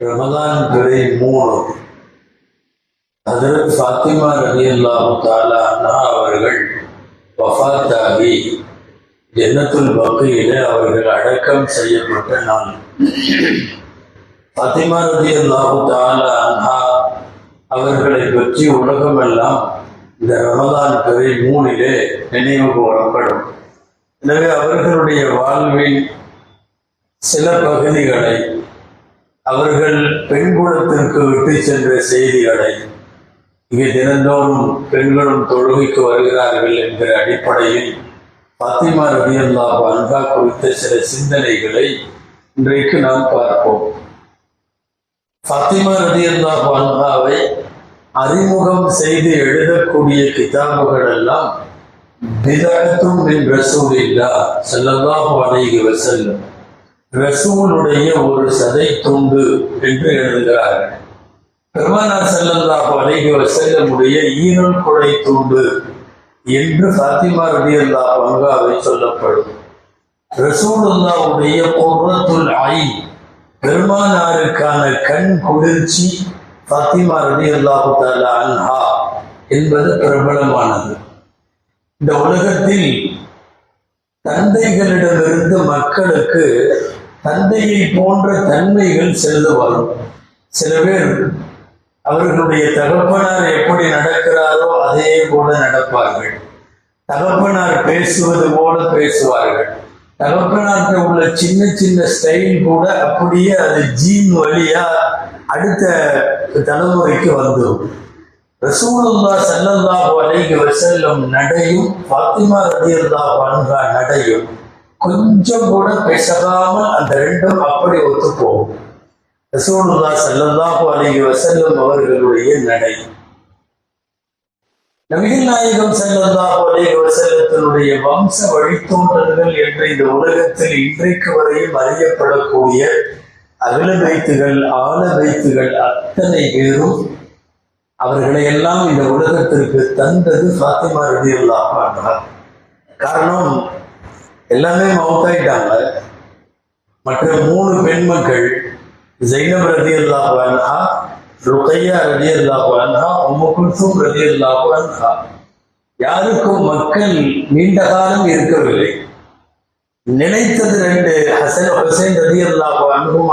ரமதான் பிறை மூணு அதற்கு ஃபாத்திமா ரவி அல்லாஹு தாலா அவர்கள் வஃத்தாகி ஜன்னத்துல் பக்கையில அவர்கள் அடக்கம் செய்யப்பட்ட நான் ஃபாத்திமா ரவி அல்லாஹு தாலா அன்ஹா அவர்களை பற்றி உலகமெல்லாம் இந்த ரமதான் பிறை மூணிலே நினைவு கூறப்படும். எனவே அவர்களுடைய வாழ்வின் சில பகுதிகளை அவர்கள் பெண்குலத்திற்கு விட்டு சென்ற செய்திகளை இங்கே தினந்தோறும் பெண்களும் தொழுகைக்கு வருகிறார்கள் என்கிற அடிப்படையில் பத்திமா ரபியல்லா அன்ஹா குறித்த சில சிந்தனைகளை இன்றைக்கு நாம் பார்ப்போம். பத்திமா ரதியல்லா அன்ஹாவை அறிமுகம் செய்து எழுதக்கூடிய கிதாபுகள் எல்லாம் பிதத்தும் மின் ரசூலில்லா ஸல்லல்லாஹு அலைஹி வஸல்லம். ரசூலுடைய ஒரு சதை துண்டு என்று எழுதுகிறார்கள். பெருமானார் ஸல்லல்லாஹு அலைஹி செல்லமுடைய ஈரல் குடை துண்டு என்று ஃபாத்திமா ரலியல்லாஹு அன்ஹாவை சொல்லப்படும். ரசூலுல்லாவுடைய குர்ரத்துல் ஆய் பெருமானாருக்கான கண் குளிர்ச்சி ஃபாத்திமா ரலியல்லாஹு தஆலா அன்ஹா என்பது பிரபலமானது. இந்த உலகத்தில் தந்தைகளிடமிருந்து மக்களுக்கு தந்தையை போன்ற தன்மைகள் சிலது வரும் சில பேர் அவர்களுடைய தகப்பனார் எப்படி நடக்கிறாரோ அதே போல நடப்பார்கள். தகப்பனார் பேசுவது போல பேசுவார்கள். தகப்பனார்கிட்ட உள்ள சின்ன சின்ன ஸ்டைல் கூட அப்படியே அது ஜீன் வழியா அடுத்த தலைமுறைக்கு வந்துடும் ரசூலுல்லா ஸல்லல்லாஹு அலைஹி செல்லும் நடையும் ஃபாத்திமா ரலியல்லாஹு அன்ஹா நடையும். கொஞ்சம் கூட பேசாமல் அந்த ரெண்டும் அப்படி ஒத்து போகும் ரசூலுல்லா ஸல்லல்லாஹு அலைஹி வஸல்லம் அவர்களுடைய நடை. நபிகள் நாயகம் ஸல்லல்லாஹு அலைஹி செல்லத்தினுடைய வம்ச வழித்தோன்றல்கள் என்ற இந்த உலகத்தில் இன்றைக்கு வரையும் அறியப்படக்கூடிய அகல வைத்துகள் ஆழ வைத்துகள் அத்தனை பேரும் அவர்களை எல்லாம் இந்த உலகத்திற்கு தந்தது ஃபாத்திமா ரலியல்லாஹு அல்லாஹ் காரணம் எல்லாமே மவுத்தாயிட்டாங்க மற்ற மூணு பெண்மக்கள் ஜைனப் ரலியல்லாஹு அன்ஹா ருக்கையா ரலியல்லாஹு அன்ஹா உம்மு குல்சூம் அல்லாஹ் அன்ஹா. யாருக்கும் மக்கள் நீண்ட காலம் இருக்கவில்லை. நினைத்தது ரெண்டு ஹசன் ஹுசைன் ரலியல்லாஹு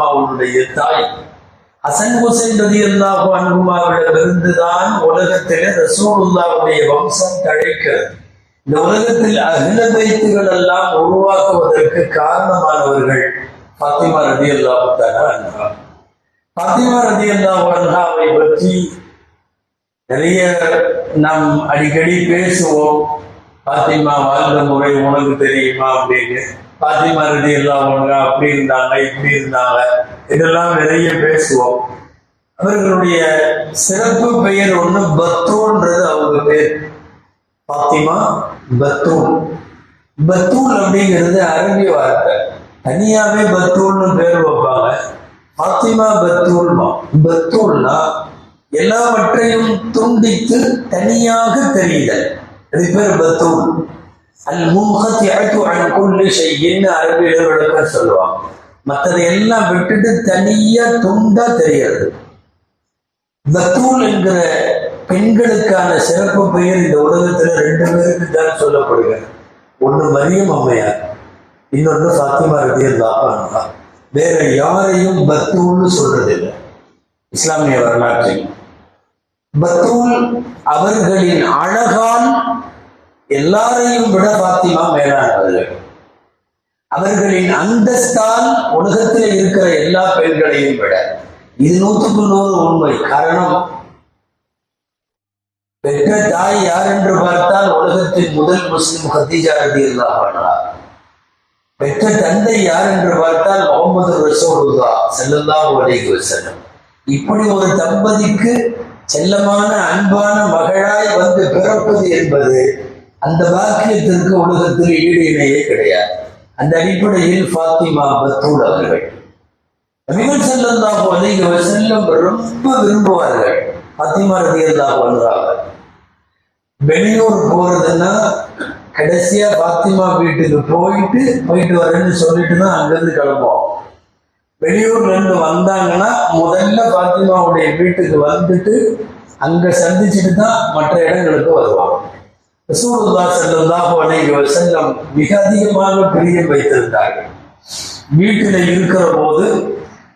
அவனுடைய தாய். ஹசன் ஹுசைன் ரலியல்லாஹு அனுகுமாவிடமிருந்து தான் உலகத்திலே ரசூலுல்லாவுடைய வம்சம் தழைக்கிறது. இந்த உலகத்தில் அகில வைத்துகள் எல்லாம் உருவாக்குவதற்கு காரணமானவர்கள் பத்திமா ரதி அல்லாஹு அன்ஹா. பத்திமா ரதி அல்லாஹு அன்ஹாவை பற்றி நிறைய நாம் அடிக்கடி பேசுவோம். பாத்திமா வாழ்ந்த முறை உனக்கு தெரியுமா அப்படின்னு. பாத்திமா ரதி எல்லாம் அன்ஹா அப்படி இருந்தாங்க இப்படி இருந்தாங்க. இதெல்லாம் நிறைய பேசுவோம். அவர்களுடைய சிறப்பு பெயர் ஒண்ணு பத்தோன்றது அவங்க பேர். பாத்திமா பத்தூல் பத்தூல் அப்படிங்கிறது அரபிய வார்த்தை. தனியாவே பத்தூல்னு பேர் வைப்பாங்க. பாத்திமா பத்தூல்மா பத்தூல்னா எல்லாவற்றையும் துண்டித்து தனியாக தெரியுதல். அது பேர் பத்தூல் அல் முன்ஹத்தி அழைத்து அன்குள்ளி செய்யின்னு அரபியில சொல்லுவாங்க. மற்றதை எல்லாம் விட்டுட்டு தனியா துண்டா தெரியாது பத்தூல் என்கிற பெண்களுக்கான சிறப்பு பெயர் இந்த உலகத்துல ரெண்டு பேருக்கு தான் சொல்லப்படுகிறது. ஒன்று மரியம் அம்மையார் இன்னொன்று ஃபாத்திமா ரதியல்லாஹு வேற யாரையும் பத்தூல்னு சொல்றதில்லை. இஸ்லாமிய வரலாற்றில் பத்தூல் அவர்களின் அழகால் எல்லாரையும் விட பாத்திமா மேலானவர்கள் அவர்களின் அந்தஸ்தால் உலகத்தில் இருக்கிற எல்லா பெண்களையும் விட. இது நூற்றுக்கு நூறு உண்மை. காரணம் பெற்ற தாய் யார் என்று பார்த்தால் உலகத்தின் முதல் முஸ்லிம் ஹத்தீஜா ரதி அல்லாஹ் பெற்ற தந்தை யார் என்று பார்த்தால் முகமது ரசோல்லா செல்லல்லாஹு உலகி வஸல்லம். இப்படி ஒரு தம்பதிக்கு செல்லமான அன்பான மகளாய் வந்து பிறப்பது என்பது அந்த பாக்கியத்திற்கு உலகத்தில் ஈடு இணையே கிடையாது. அந்த அடிப்படையில் ஃபாத்திமா பத்தூல் அவர்கள். நபிகள் செல்லல்லாஹு அலைஹி செல்லம் ரொம்ப விரும்புவார்கள். ஃபாத்திமா ரலியல்லாஹு அன்ஹா. வெளியூர் போறதுன்னா கடைசியா பாத்திமா வீட்டுக்கு போயிட்டு போயிட்டு வரேன்னு சொல்லிட்டு தான் அங்கிருந்து கிளம்புவோம். வெளியூர்ல இருந்து வந்தாங்கன்னா முதல்ல பாத்திமாவுடைய வீட்டுக்கு வந்துட்டு அங்க சந்திச்சுட்டு தான் மற்ற இடங்களுக்கு வருவாங்க. ரசூலுல்லா ஸல்லல்லாஹு அலைஹி வஸல்லம் மிக அதிகமாக பிரியம் வைத்திருந்தார்கள். வீட்டில் இருக்கிற போது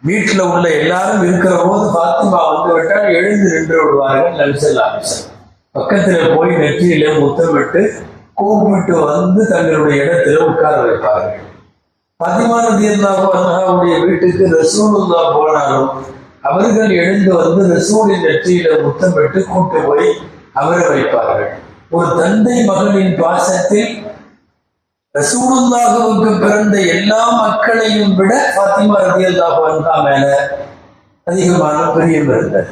வீட்டில் உள்ள எல்லாரும் இருக்கிற போது பாத்திமா வந்து விட்டால் எழுந்து நின்று விடுவார்கள் நபிசல்லாமிசன் பக்கத்துல போய் நெற்றியில முத்தமிட்டு கூப்பிட்டு வந்து தங்களுடைய இடத்துல உட்கார வைப்பார்கள். பதிமா ரதியல்லாஹு வீட்டுக்கு ரசூலுல்லா போனாலும் அவர்கள் எழுந்து வந்து ரசூலின் நெற்றியில முத்தமிட்டு கூட்டு போய் அவரை வைப்பார்கள். ஒரு தந்தை மகளின் பாசத்தில் ரசூலுல்லாஹுவுக்கு பிறந்த எல்லா மக்களையும் விட பாத்திமா ரதியல்லாஹு அன்ஹா மேல அதிகமான பிரியம் இருந்தது.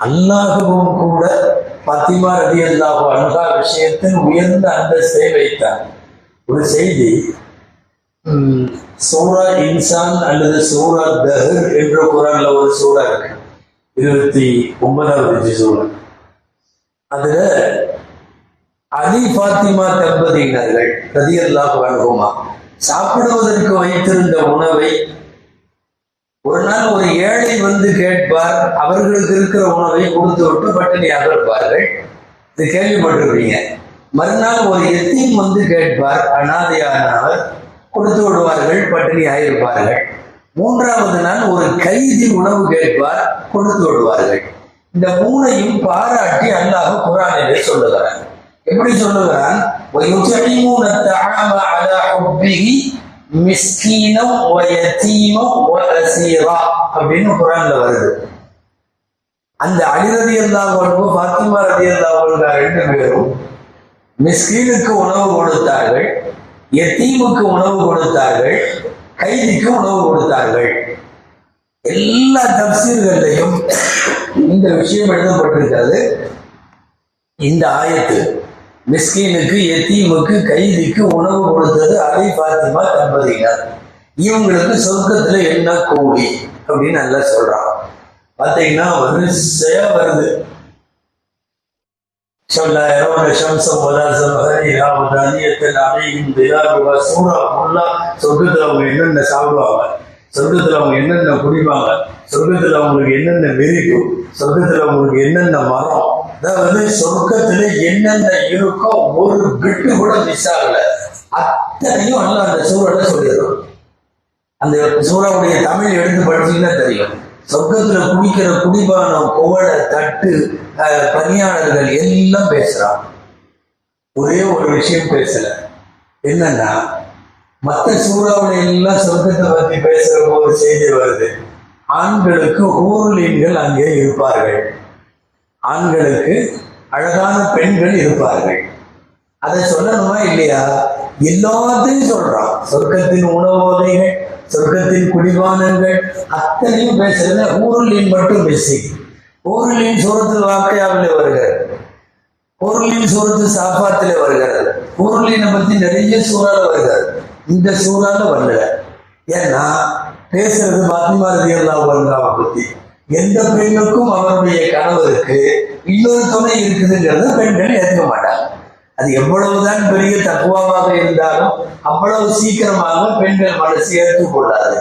அல்லாஹுவும் கூட பத்திமா ரவி அல்லாஹோ அன்ஹா விஷயத்தில் உயர்ந்த அந்தஸ்தை வைத்தார். ஒரு செய்தி சூரா இன்சான் அல்லது சூரா தஹர் என்ற குரான்ல ஒரு சூறா இருக்கு. இருபத்தி ஒன்பதாவது சூறா. அதுல அலி பாத்திமா தம்பதியினர்கள் ரதியல்லாஹு அனுபவமா சாப்பிடுவதற்கு வைத்திருந்த உணவை ஒரு நாள் ஒரு ஏழை வந்து கேட்பார் அவர்களுக்கு இருக்கிற உணவை கொடுத்து விட்டு பட்டினியாக இருப்பார்கள். இது கேள்விப்பட்டிருப்பீங்க. மறுநாள் ஒரு எத்தீம் வந்து கேட்பார் அனாதையானவர் கொடுத்து விடுவார்கள் பட்டினியாக இருப்பார்கள். மூன்றாவது நாள் ஒரு கைதி உணவு கேட்பார் கொடுத்து விடுவார்கள். இந்த மூணையும் பாராட்டி அல்லாஹ் குரானிலே சொல்லுகிறான். எப்படி சொல்லுகிறான்? மிஸ்கீனும் ஒயத்தீமும் ஒசீரா அப்படின்னு குரான்ல வருது. அந்த அலி ரதி அல்லாஹ் பாத்திமா ரதி அல்லாஹ் ரெண்டு பேரும் மிஸ்கீனுக்கு உணவு கொடுத்தார்கள் எத்தீமுக்கு உணவு கொடுத்தார்கள் கைதிக்கு உணவு கொடுத்தார்கள். எல்லா தப்சீர்களையும் இந்த விஷயம் எழுதப்பட்டிருக்கிறது. இந்த ஆயத்து மிஸ்கீனுக்கு எத்தீமுக்கு கைதிக்கு உணவு கொடுத்தது அலை பாத்திமா தம்பதியினர். இவங்களுக்கு சொர்க்கத்துல என்ன கூலி அப்படின்னு நல்லா சொல்றான். பாத்தீங்கன்னா வரிசையா வருது. சொல்லாயிரம் சம்சம் வதாசம் ஹரியா அமையும் சூறா சொர்க்கத்துல அவங்க என்னென்ன சாப்பிடுவாங்க? சொர்க்கத்துல அவங்க என்னென்ன குடிப்பாங்க? சொர்க்கத்துல அவங்களுக்கு என்னென்ன விரிக்கும் சொர்க்கத்துல அவங்களுக்கு என்னென்ன மரம்? அதாவது சொர்க்கத்துல என்னென்ன இருக்கோ ஒரு பிட்டு கூட மிஸ் ஆகல அத்தனையும் அல்ல அந்த சூழலை சொல்லிடுறோம் அந்த சூறாவுடைய தமிழ் எடுத்து படிச்சீங்கன்னா தெரியும். சொர்க்கத்துல குடிக்கிற குடிபானம் குவளை தட்டு பணியாளர்கள் எல்லாம் பேசுறான். ஒரே ஒரு விஷயம் பேசல. என்னன்னா மற்ற சூறாவுல எல்லாம் சொர்க்கத்தை பத்தி பேசுற போது செய்தி வருது. ஆண்களுக்கு ஊர்லீன்கள் அங்கே இருப்பார்கள். ஆண்களுக்கு அழகான பெண்கள் இருப்பார்கள். அதை சொல்லணுமா இல்லையா? எல்லாத்தையும் சொல்றான். சொர்க்கத்தின் உணவோதைகள் சொர்க்கத்தின் குடிவானங்கள் அத்தனையும் பேசுறதுல ஊருளின் மட்டும் பேசி. ஊருளின் சூரத்து வாக்கையாவில் வருகிறது ஊருளின் சூரத்து சாப்பாத்திலே வருகிறது ஊருளினை பத்தி நிறைய சூறால வருகிறது இந்த சூறால வரல. ஏன்னா பேசுறது பாத்திமாரதி எல்லாம் வருங்க அன்ஹாவை பத்தி. எந்த பெண்ணுக்கும் அவருடைய கணவருக்கு இன்னொரு துணை இருக்குதுங்கிறத பெண்கள் ஏற்க மாட்டாங்க. அது எவ்வளவுதான் பெரிய தக்குவாவாக இருந்தாலும் அவ்வளவு சீக்கிரமாக பெண்கள் மனசு ஏற்றுக்கொள்ளாது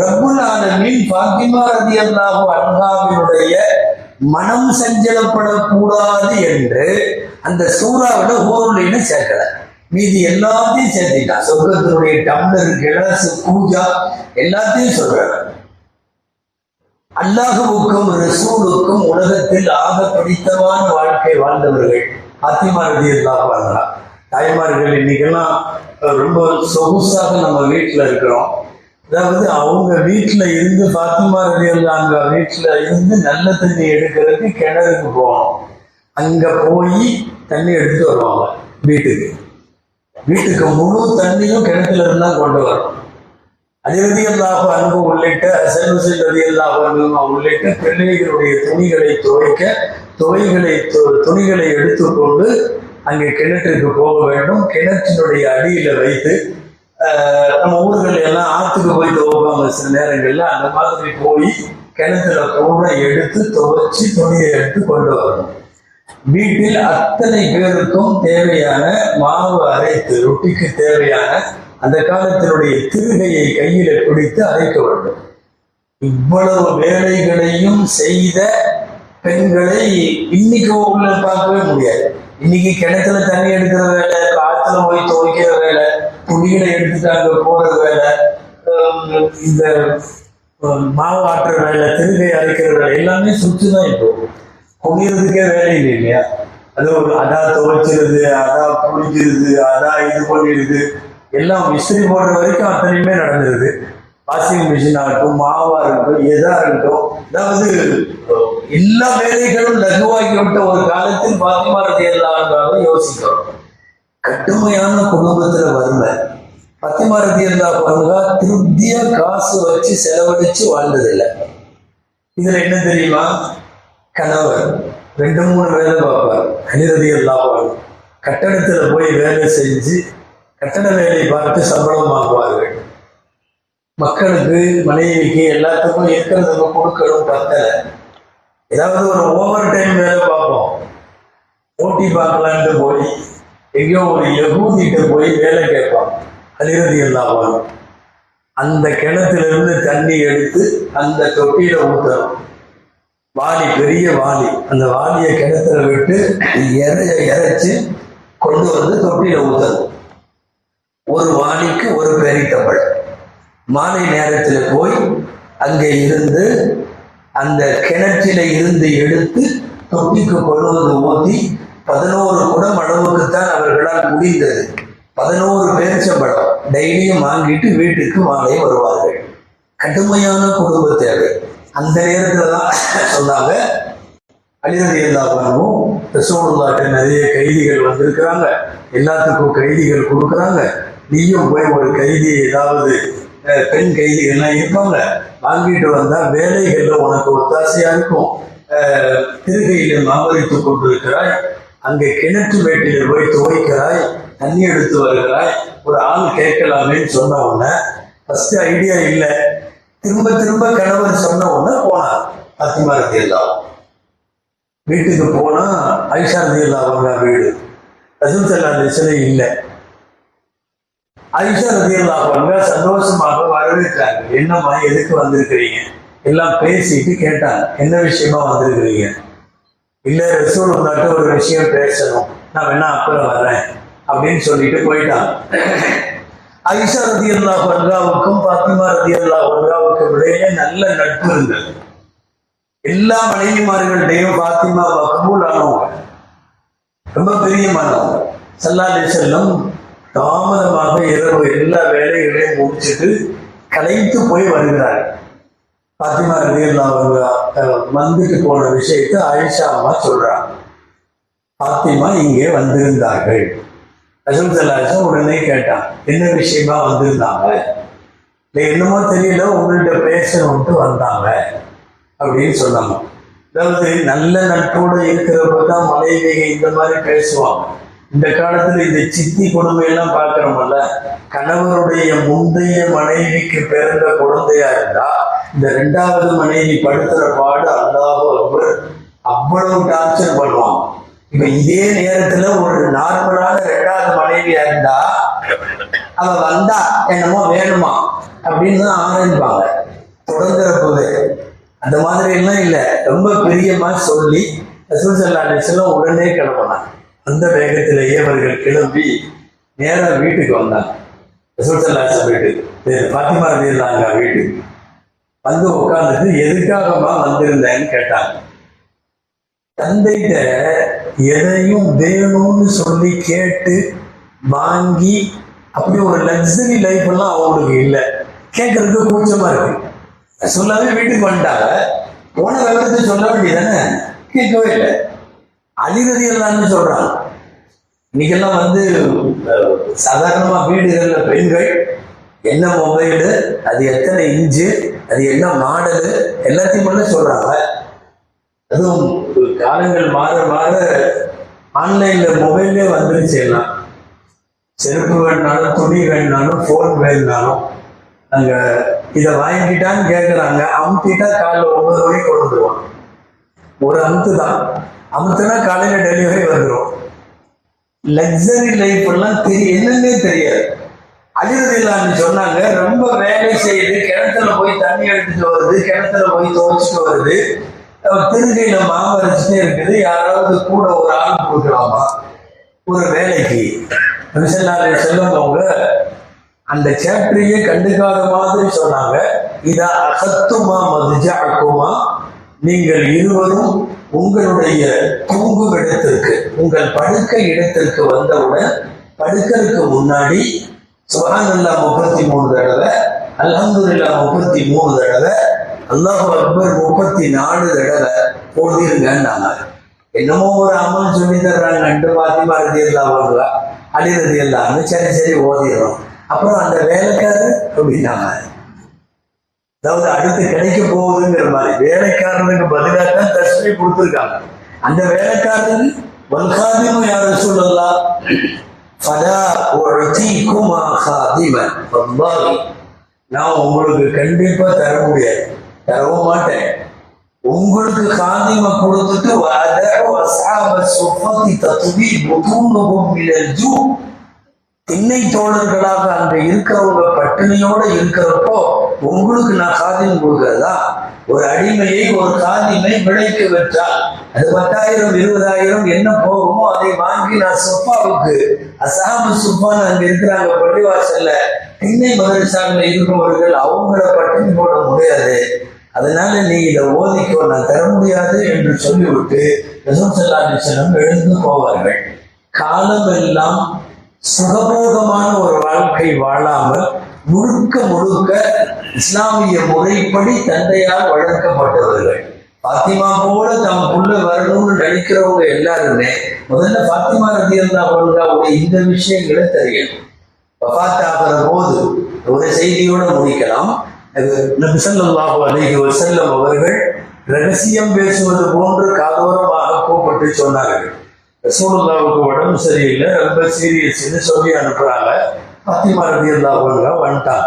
ரப்புல் ஆலமீன் பாத்திமா ரதியல்லாஹு அன்ஹாவினுடைய மனம் சஞ்சலப்படக்கூடாது என்று அந்த சூறாவில ஊருளின்னு சேர்க்கல. மீதி எல்லாத்தையும் சேர்த்திட்டான். சொர்க்கத்தினுடைய டம்ளர் கிளாஸ் பூஜா எல்லாத்தையும் சொல்றாங்க அல்லாஹுவுக்கும் ரசூலுக்கும் உலகத்தில் ஆக பிடித்தமான வாழ்க்கை வாழ்ந்தவர்கள் ஆத்திமா ரதி வாழ்ந்தா தாய்மார்கள் இன்னைக்கெல்லாம் ரொம்ப சொகுசாக நம்ம வீட்டில் இருக்கிறோம். அதாவது அவங்க வீட்டில் இருந்து பாத்திமா ரதி வீட்டில் இருந்து நல்ல தண்ணி எடுக்கிறதுக்கு கிணறுக்கு போகணும். அங்கே போய் தண்ணி எடுத்து வருவாங்க வீட்டுக்கு. வீட்டுக்கு முழு தண்ணியும் கிணத்துல இருந்தால் கொண்டு வரும் வரும் அதிரதியல்லாக அன்பு உள்ளிட்ட செல்வசில் ரதியல்லாக அன்பு உள்ளிட்ட பிள்ளைகளுடைய துணிகளை துவைக்க துவைகளை து- துணிகளை எடுத்துக்கொண்டு அங்கே கிணற்றுக்கு போக வேண்டும். கிணற்றினுடைய அடியில வைத்து நம்ம ஊர்கள் எல்லாம் ஆற்றுக்கு போய் துவப்பாங்க சில நேரங்கள்ல. அந்த மாதிரி போய் கிணத்துல கூட எடுத்து துவைச்சு துணியை எடுத்து கொண்டு வரணும். வீட்டில் அத்தனை பேருக்கும் தேவையான மாவு அரைத்து ரொட்டிக்கு தேவையான அந்த காலத்தினுடைய திருகையை கையில பிடித்து அழைக்க வேண்டும். இவ்வளவு வேலைகளையும் செய்த பெண்களை இன்னைக்கு உள்ள பார்க்கவே முடியாது. இன்னைக்கு கிணத்துல தண்ணி எடுக்கிற வேலை காத்துல போய் துவைக்கிற வேலை துணிகளை எடுத்துட்டாங்க போற வேலை இந்த மாவு ஆட்டுற வேலை திருகை அரைக்கிற வேலை எல்லாமே சுற்று தான் இப்போ. குனியறதுக்கே வேலை இல்லை இல்லையா? அது ஒரு அதா துவைச்சிருது அதா புளிக்கிறது அதா இது பண்ணிடுது. எல்லாம் விசிறி போடுற வரைக்கும் அத்தனையுமே நடந்துருது. வாஷிங் மிஷின் ஆகட்டும் மாவா இருக்கட்டும் எதா இருக்கட்டும் அதாவது எல்லா வேலைகளும் லகுவாகி விட்ட ஒரு காலத்தில் பாத்திமா ரதி எல்லாம் யோசிக்கிறோம். கடுமையான குடும்பத்துல வறுமை. பத்திமாரதி இருந்தா பாருங்க திருப்தியா காசு வச்சு செலவழிச்சு வாழ்ந்ததில்லை. இதுல என்ன தெரியுமா? கணவர் ரெண்டு மூணு வேலை பார்ப்பார். அனிரதி எல்லாம் கட்டடத்துல போய் வேலை செஞ்சு கட்டட வேலை பார்த்து சம்பளம் வாங்குவார்கள். மக்களுக்கு மனைவிக்கு எல்லாத்துக்கும் இருக்கிறதுக்கு கொடுக்கணும் பத்தல. ஏதாவது ஒரு ஓவர் டைம் வேலை பார்ப்போம். ஓட்டி பார்க்கலான்ட்டு போய் எங்கேயோ ஒரு எகூதிட்டு போய் வேலை கேட்பான். அலிரதி எல்லாம் அந்த கிணத்துலேருந்து தண்ணி எடுத்து அந்த தொட்டியில ஊற்றணும் வாளி பெரிய வாளி. அந்த வாளியை கிணத்துல விட்டு இறைய இறைச்சி கொண்டு வந்து தொட்டியில ஊற்றணும் ஒரு வாளிக்கு ஒரு பெரித்தப்பழம் மாலை நேரத்தில் போய் அங்கே இருந்து அந்த கிணற்றில இருந்து எடுத்து தொட்டிக்கு கொள்வது ஊற்றி பதினோரு குடம் அளவுக்குத்தான் அவர்களால் முடிந்தது. பதினோரு பேரிச்சம்பழம் டெய்லியும் வாங்கிட்டு வீட்டுக்கு மாலை வருவார்கள். கடுமையான குடும்ப தேவை. அந்த நேரத்தில் தான் சொன்னாங்க. அலிரதி எல்லாரும் ரசோல்லாட்ட நிறைய கைதிகள் வந்திருக்கிறாங்க. எல்லாத்துக்கும் கைதிகள் கொடுக்குறாங்க. நீயும் போய் ஒரு கைதி ஏதாவது பெண் கைதிகள்லாம் இருப்பாங்க? வாங்கிட்டு வந்தா வேலைகள்ல உனக்கு ஒத்தாசையா இருக்கும். திருகையில் திருகையில கொண்டிருக்கிறாய். அங்கே கிணற்று வேட்டில போய் துவைக்கிறாய். தண்ணி எடுத்து வருகிறாய். ஒரு ஆள் கேட்கலாமேன்னு சொன்ன உடனே ஃபர்ஸ்ட் ஐடியா இல்லை. திரும்ப திரும்ப கணவர் சொன்ன உடனே போனான் பத்திமா ரத்தியெல்லாம் வீட்டுக்கு போனா ஐஷா ரதியல்லா அவங்க வீடு. ரசூல் சல்லா சிலை இல்லை. ஐஷா ரதியல்லா சந்தோஷமாக வரவேற்றாங்க. என்னம்மா எதுக்கு வந்திருக்கிறீங்க? எல்லாம் பேசிட்டு கேட்டாங்க. என்ன விஷயமா வந்திருக்கிறீங்க? இல்ல ரசூல் உங்கள்கிட்ட ஒரு விஷயம் பேசணும். நான் வேணா அப்புறம் வரேன். அப்படின்னு சொல்லிட்டு போயிட்டாங்க. ஐஷா ரதி அல்லா பாத்திமா ரதி அல்லா இடையே நல்ல நட்பு இருந்தது. எல்லா மனைவிமார்கள்டையும் பாத்திமா மகபூல் ஆனவங்க ரொம்ப பிரியமானவங்க. சல்லா செல்லம் தாமதமாக இரவு எல்லா வேலைகளையும் முடிச்சுட்டு கலைத்து போய் வருகிறார். பாத்திமா ரலியல்லா அவங்க வந்துட்டு போன விஷயத்தை ஆயிஷா அம்மா சொல்றாங்க. பாத்திமா இங்கே வந்திருந்தார்கள். ரசூல் உடனே கேட்டான் என்ன விஷயமா வந்திருந்தாங்க? இல்லை என்னமோ தெரியல உங்கள்கிட்ட பேசணும்ட்டு வந்தாங்க. அப்படின்னு சொன்னாங்க. அதாவது நல்ல நட்போடு இருக்கிறப்ப தான் மனைவிக இந்த மாதிரி பேசுவாங்க. இந்த காலத்துல இந்த சித்தி கொடுமையெல்லாம் பார்க்கிறோம்ல கணவருடைய முந்தைய மனைவிக்கு பிறந்த குழந்தையா இருந்தா இந்த ரெண்டாவது மனைவி படுத்துற பாடு அல்லாஹ் அவ்வளவு டார்ச்சர் பண்ணுவான். இப்ப இதே நேரத்துல ஒரு நார்மலான ரெண்டாவது மனைவியா இருந்தா அவ வந்தா என்னமோ வேணுமா அப்படின்னு தான் ஆரம்பிப்பாங்க. தொடங்குறப்பவே அந்த மாதிரி எல்லாம் இல்லை. ரொம்ப பெரியமா சொல்லி ரசூல் சல்லா அலிஸ்லாம் உடனே கிளம்பினாங்க. அந்த வேகத்திலேயே அவர்கள் கிளம்பி நேராக வீட்டுக்கு வந்தாங்க. ரசூல் சல்லா வீட்டுக்கு பாத்திமா இருந்தாங்க வீட்டுக்கு. வந்து உட்காந்துட்டு எதுக்காகமா வந்திருந்தேன்னு கேட்டாங்க. தந்தைகிட்ட எதையும் வேணும்னு சொல்லி கேட்டு வாங்கி அப்படி ஒரு லக்ஸரி லைஃப் எல்லாம் அவங்களுக்கு இல்லை. கேட்கறதுக்கு கூச்சமா இருக்கு. சொல்லாமே வீட்டுக்கு வந்துட்டாங்க. போன விவரத்தை சொல்ல வேண்டியதானே கேட்கவே இல்லை. அழிவதி எல்லாம்னு சொல்றாங்க. இன்னைக்கெல்லாம் வந்து சாதாரணமா வீடுகள்ல பெண்கள் என்ன மொபைலு அது எத்தனை இன்ச்சு அது என்ன மாடலு எல்லாத்தையும் பண்ண சொல்றாங்க. அதுவும் காலங்கள் மாற மாற ஆன்லைன்ல மொபைல்லே வந்துருச்சு எல்லாம். செருப்பு வேணுனாலும் துணி வேணுனாலும் ஃபோன் வேணுனாலும் அங்க இதை வாங்கிட்டான்னு கேட்குறாங்க அமுத்திட்டா காலைல ஒன்பது மணிக்கு கொண்டு வந்துருவாங்க. ஒரு அமுத்து தான் அமுத்துனா காலையில டெலிவரி வந்துடும் லக்ஸரி லைஃப் எல்லாம் தெரிய என்னன்னே தெரியாது. அழிறதில்லான்னு சொன்னாங்க ரொம்ப வேலை செய்யுது கிணத்துல போய் தண்ணி எடுத்துட்டு வருது கிணத்துல போய் துவைச்சிட்டு வருது. அஹ் திருகையில மாவு இருக்குது. யாராவது கூட ஒரு ஆள் கொடுக்கலாமா? ஒரு வேலைக்கு. நபிசல்லாரை செல்லும்போங்க அந்த சேப்டரையே கண்டுக்காத மாதிரி சொன்னாங்க. இதா அகத்துமா மதுஜாக்குமா? நீங்கள் இருவரும் உங்களுடைய தூங்கும் இடத்திற்கு உங்கள் படுக்கை இடத்திற்கு வந்தவுடன் படுக்கிறதுக்கு முன்னாடி சுபஹானல்லா முப்பத்தி மூணு தடவை அல்ஹம்துலில்லா முப்பத்தி மூணு தடவை அல்லாஹ் அக்பர் முப்பத்தி நாலு தடவை போதிருங்கன்னாங்க என்னமோ ஒரு அமல் சொல்லி தர்றாங்க ரெண்டு பாத்திமா ரதி எல்லாம் வருவா அலி சரி சரி ஓதிடுறோம். அப்புறம் அந்த வேலைக்காரர் அப்படின்னாங்க. அதாவது அடுத்து கிடைக்க போகுதுங்கிற மாதிரி வேலைக்காரனுக்கு பதிலாக தான் தஸ்மி கொடுத்துருக்காங்க. அந்த வேலைக்காரன் வல்காதிமம் யாரும் சொல்லலாம் ஃபதா உஅதீகுமா காதிமன் வல்லாஹி நான் உங்களுக்கு கண்டிப்பா தர முடியாது. தரவும் மாட்டேன். உங்களுக்கு காதிம கொடுத்துட்டு வஅதஉ அஸ்ஹாப சுஃபத்தி தத்வி புதூனுஹும் மினல் ஜூ திண்ணை தோழர்களாக அங்க இருக்கிறவங்க பட்டினியோட இருக்கிறப்போ உங்களுக்கு நான் காதின் கொடுக்கிறதா? ஒரு அடிமையை ஒரு காதிமை விலைக்கு விற்றால் அது பத்தாயிரம் இருபதாயிரம் என்ன போகுமோ அதை வாங்கி நான் சுப்பாவுக்கு அசாமு சுப்பான்னு அங்க இருக்கிறாங்க பள்ளிவாசல்ல. திண்ணை மதரசாவில் இருக்கிறவர்கள் அவங்கள பட்டினி போட முடியாது. அதனால நீ இதை ஓதிக்கோ நான் தர முடியாது என்று சொல்லிவிட்டு ரசூல் எழுந்து போவார்கள். காலமெல்லாம் சுகபோகமான ஒரு வாழ்க்கை வாழாமல் முழுக்க முழுக்க இஸ்லாமிய முறைப்படி தந்தையால் வளர்க்கப்பட்டவர்கள். பாத்திமா போல தம் புள்ள வரணும்னு நினைக்கிறவங்க எல்லாருமே முதல்ல பாத்திமா ரதி அவங்களுடைய இந்த விஷயங்களை தெரியணும் வஃபாத்தாகிற போது ஒரு செய்தியோட முடிக்கலாம். அது நபி ஸல்லல்லாஹு அவர்கள் ரகசியம் பேசுவது போன்று காதோரமாக கூப்பிட்டு சொன்னார்கள். ரசூலுல்லாவுக்கு உடம்பு சரியில்லை ரொம்ப சீரியஸ்ன்னு சொல்லி அனுப்புறாங்க. பத்திமா ரதி அல்லாஹ் வந்துட்டான்.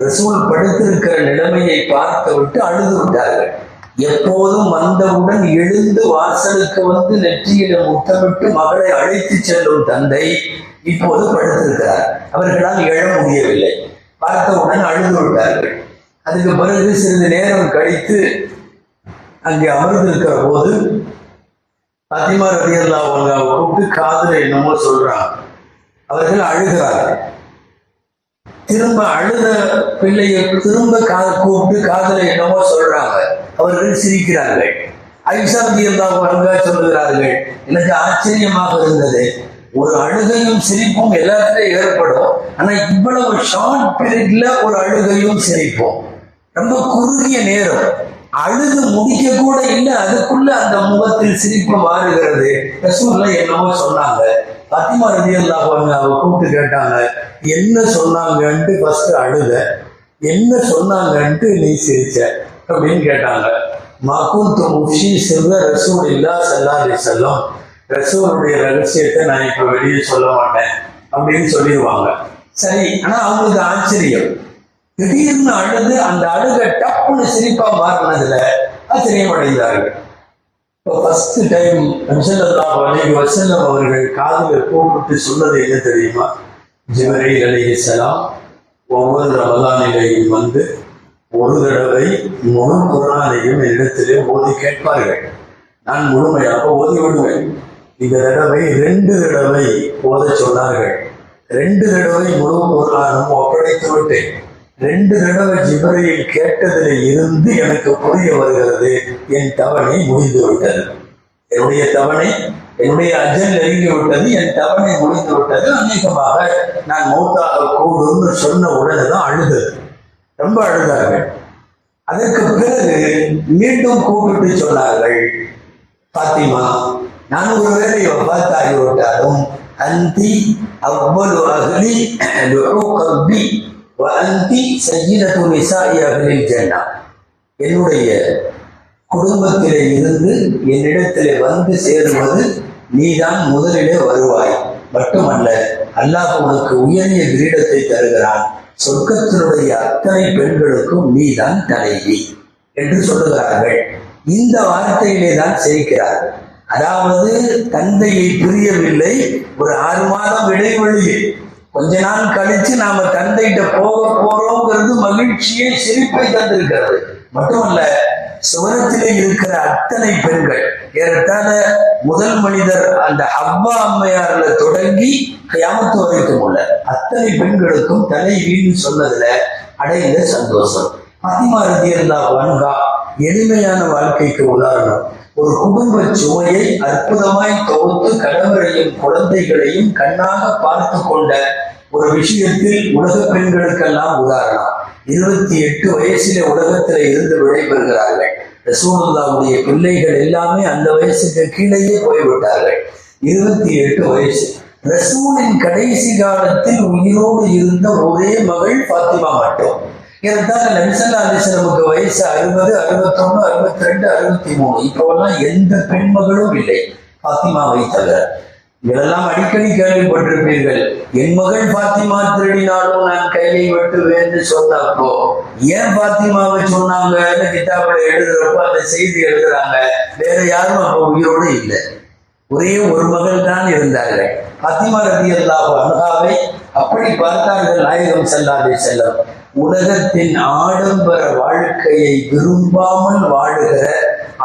ரசூல் படுத்திருக்கிற நிலைமையை பார்த்து விட்டு அழுது விட்டார்கள். எப்போதும் வந்தவுடன் எழுந்து வாசலுக்கு வந்து நெற்றியில முத்தமிட்டு மகளை அழைத்து செல்லும் தந்தை இப்போது படுத்திருக்கிறார். அவர்களால் எழ முடியவில்லை. பார்த்தவுடன் அழுது விட்டார்கள். அதுக்கு பிறகு சிறிது நேரம் கழித்து அங்கே அமர்ந்திருக்கிற போது பாத்திமா ரதி அவங்க கூப்பிட்டு காதல என்னமோ சொல்றாங்க. அவர்கள் அழுகிறார்கள். திரும்ப அழுத பிள்ளையை திரும்ப கா கூப்பிட்டு காதல என்னமோ சொல்றாங்க. அவர்கள் சிரிக்கிறார்கள். ஐஷா ரதியல்லாஹு அன்ஹா சொல்லுகிறார்கள் எனக்கு ஆச்சரியமாக இருந்தது. ஒரு அழுகையும் சிரிப்பும் எல்லாத்துலயும் ஏற்படும். ஆனா இவ்வளவு ஷார்ட் பீரியட்ல ஒரு அழுகையும் சிரிப்போம். ரொம்ப குறுகிய நேரம். அழுது முடிக்க கூட இல்லை அதுக்குள்ள அந்த முகத்தில் சிரிப்பு மாறுகிறது. ரசூல்ல என்னமோ சொன்னாங்க. பத்திமா ரதி அல்லாஹ் அவ கூப்பிட்டு கேட்டாங்க என்ன சொன்னாங்கன்ட்டு ஃபர்ஸ்ட் அழுத என்ன சொன்னாங்கன்ட்டு நீ சிரிச்ச? அப்படின்னு கேட்டாங்க. மகுந்து முஷி சிறுவ ரசூல் இல்லா செல்லாதே செல்லும் செல்லம் ரசூலுடைய ரகசியத்தை நான் இப்ப வெளியே சொல்ல மாட்டேன் அப்படின்னு சொல்லிடுவாங்க. சரி ஆனா அவங்களுக்கு ஆச்சரியம். திடீர்னு அழுது அந்த அழுக டப்புன்னு சிரிப்பா மாறினதுல ஆச்சரியம் அடைந்தார்கள் இப்போ ஃபர்ஸ்ட் டைம் நபிசல்லாஹு அலைஹி வஸல்லம் அவர்கள் காதில் கூப்பிட்டு சொன்னது என்ன தெரியுமா? ஜிபரீல் செலாம் ஒவ்வொரு ரமதானிலையும் வந்து ஒரு தடவை முழு குரானையும் என்னிடத்திலே ஓதி கேட்பார்கள். நான் முழுமையாக ஓதி விடுவேன். இந்த தடவை ரெண்டு தடவை ஓத சொன்னார்கள். ரெண்டு தடவை முழு குரானும் ஒப்படைத்து விட்டேன். ரெண்டு தடவை ஜிபரையில் கேட்டதில் இருந்து எனக்கு புரிய வருகிறது என் தவணை முடிந்து விட்டது. என்னுடைய தவணை என்னுடைய அஜல் நெருங்கி விட்டது என் தவணை முடிந்து விட்டது. அநேகமாக நான் மௌத்தாக கூடுன்னு சொன்ன உடனே தான் அழுது ரொம்ப அழுதார்கள். அதற்கு பிறகு மீண்டும் கூப்பிட்டு சொன்னார்கள் பாத்திமா நான் ஒரு வேலையை பார்த்தாகிவிட்டாலும் அந்தி அவ்வளவு அகலி கல்வி அந்தி சஜீரத்து நிசாயி அகலில் ஜன்னா என்னுடைய குடும்பத்திலே இருந்து என்னிடத்திலே வந்து சேருவது நீதான் முதலிலே வருவாய். மட்டுமல்ல அல்லாஹ் உனக்கு உயரிய கிரீடத்தை தருகிறான். சொர்க்கத்தினுடைய அத்தனை பெண்களுக்கும் நீதான் தலைவி என்று சொல்லுகிறார்கள். இந்த வார்த்தையிலே தான் சிரிக்கிறார். அதாவது தந்தையை புரியவில்லை ஒரு ஆறு மாதம் இடைவெளியில் கொஞ்ச நாள் கழிச்சு நாம தந்தைகிட்ட போக போறோங்கிறது மகிழ்ச்சியை சிரிப்பை தந்திருக்கிறது. மட்டுமல்ல சுவனத்திலே இருக்கிற அத்தனை பெண்கள் ஏறத்தாழ முதல் மனிதர் அந்த ஹவ்வா அம்மையார்ல தொடங்கி கயாமத்து வரைக்கும் உள்ள அத்தனை பெண்களுக்கும் தலைவின்னு சொன்னதுல அடைந்த சந்தோஷம். பாத்திமா ரதியல்லா வன்கா எளிமையான வாழ்க்கைக்கு உதாரணம் ஒரு குடும்ப சுமையை அற்புதமாய் தொகுத்து கணவரையும் குழந்தைகளையும் கண்ணாக பார்த்து கொண்ட ஒரு விஷயத்தில் உலக பெண்களுக்கெல்லாம் உதாரணம். இருபத்தி எட்டு வயசுல உலகத்துல இருந்து விடைபெறுகிறார்கள். ரசூலுல்லாவுடைய பிள்ளைகள் எல்லாமே அந்த வயசுக்கு கீழேயே போய்விட்டார்கள். இருபத்தி எட்டு வயசு. ரசூலின் கடைசி காலத்தில் உயிரோடு இருந்த ஒரே மகள் பாத்திமா மட்டும். ஏறத்தாழ நபிசல்லா அலிஸ்லமுக்கு வயசு அறுபது அறுபத்தொன்னு அறுபத்தி ரெண்டு அறுபத்தி மூணு. இப்போவெல்லாம் எந்த பெண்மகளும் இல்லை. பாத்திமாவை தவிர இதெல்லாம் அடிக்கடி கேள்விப்பட்டிருப்பீர்கள். என் மகள் பாத்திமா திருடினாலும் நான் கையை வெட்டுவேன்னு சொன்னப்போ ஏன் பாத்திமாவை சொன்னாங்கன்னு கிட்டாப்பில் எழுதுறப்போ அந்த செய்தி எழுதுறாங்க. வேற யாரும் அப்போ உயிரோடு இல்லை. ஒரே ஒரு மகள் தான் இருந்தார்கள். பாத்திமா ரதி அல்லாஹ் அப்படி பார்த்தார்கள் நாயகம் செல்லாதே செல்லம் உலகத்தின் ஆடம்பர வாழ்க்கையை விரும்பாமல் வாழுகிற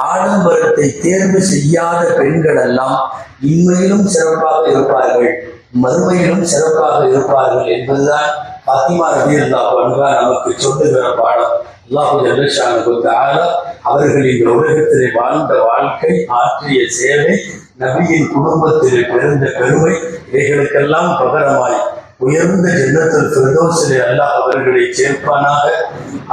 ஆடம்பரத்தை தேர்வு செய்யாத பெண்கள் எல்லாம் இன்மையிலும் சிறப்பாக இருப்பார்கள் மறுமையிலும் சிறப்பாக இருப்பார்கள் என்பதுதான் பத்திமா ரதி பண்பா நமக்கு சொல்லுகிற பாடம். அல்லாஹு அவர்கள் இந்த உலகத்திலே வாழ்ந்த வாழ்க்கை ஆற்றிய சேவை நபியின் குடும்பத்திலே பிறந்த பெருமை இவைகளுக்கெல்லாம் பகரமாய் உயர்ந்த ஜன்னத்தில் பிரதோசிலே அல்லாஹ் அவர்களை சேர்ப்பானாக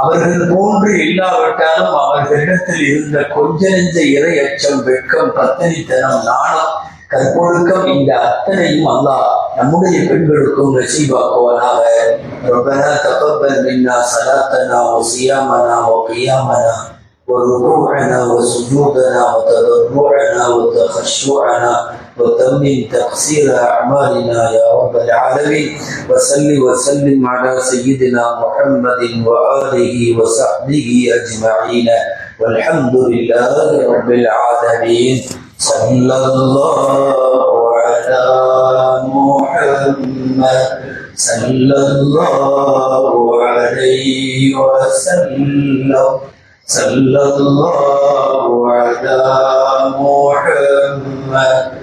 அவர்கள் போன்று இல்லாவிட்டாலும் அவர்களிடத்தில் இருந்த கொஞ்ச நெஞ்ச இறை அச்சம் வெட்கம் பத்தனித்தனம் நாணம் கற்பொழுக்கம் இந்த அத்தனையும் அல்லாஹ் நம்முடைய பெண்களுக்கும் நசீபாக்குவானாக ربنا تقبل منا صلاتنا وصيامنا وقيامنا وركوعنا وسجودنا وتضرعنا وتخشعنا وتمم تقصير أعمالنا يا رب العالمين. وصل وسلم على سيدنا محمد وآله وصحبه أجمعين. والحمد لله رب العالمين. صلى الله على محمد. صلى الله عليه وسلم. صلى الله على محمد.